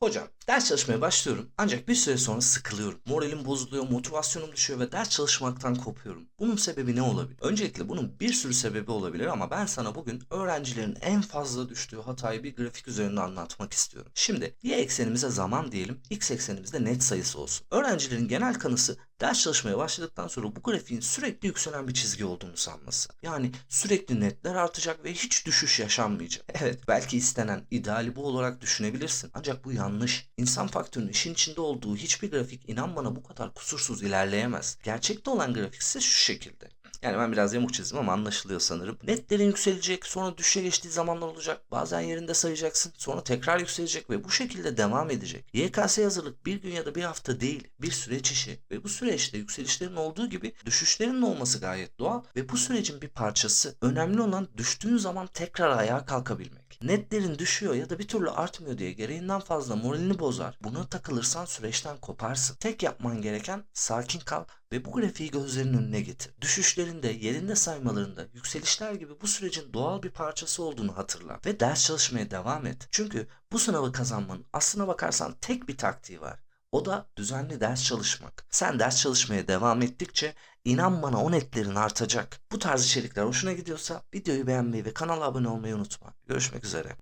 Hocam ders çalışmaya başlıyorum ancak bir süre sonra sıkılıyorum. Moralim bozuluyor, motivasyonum düşüyor ve ders çalışmaktan kopuyorum. Bunun sebebi ne olabilir? Öncelikle bunun bir sürü sebebi olabilir ama ben sana bugün öğrencilerin en fazla düştüğü hatayı bir grafik üzerinde anlatmak istiyorum. Şimdi y eksenimize zaman diyelim, x eksenimizde net sayısı olsun. Öğrencilerin genel kanısı ders çalışmaya başladıktan sonra bu grafiğin sürekli yükselen bir çizgi olduğunu sanması. Yani sürekli netler artacak ve hiç düşüş yaşanmayacak. Evet belki istenen ideali bu olarak düşünebilirsin. Ancak bu yanlış. İnsan faktörünün işin içinde olduğu hiçbir grafik inan bana bu kadar kusursuz ilerleyemez. Gerçekte olan grafik ise şu şekilde. Yani ben biraz yamuk çizdim ama anlaşılıyor sanırım. Netlerin yükselecek, sonra düşüşe geçtiği zamanlar olacak. Bazen yerinde sayacaksın, sonra tekrar yükselecek ve bu şekilde devam edecek. YKS hazırlık bir gün ya da bir hafta değil, bir süreç işi ve bu süreçte yükselişlerin olduğu gibi düşüşlerin de olması gayet doğal ve bu sürecin bir parçası. Önemli olan düştüğün zaman tekrar ayağa kalkabilmek. Netlerin düşüyor ya da bir türlü artmıyor diye gereğinden fazla moralini bozar. Buna takılırsan süreçten koparsın. Tek yapman gereken sakin kal ve bu grafiği gözlerinin önüne getir. Düşüşlerinde, yerinde saymalarında, yükselişler gibi bu sürecin doğal bir parçası olduğunu hatırla ve ders çalışmaya devam et. Çünkü bu sınavı kazanmanın aslına bakarsan tek bir taktiği var. O da düzenli ders çalışmak. Sen ders çalışmaya devam ettikçe inan bana o netlerin artacak. Bu tarz içerikler hoşuna gidiyorsa videoyu beğenmeyi ve kanala abone olmayı unutma. Görüşmek üzere.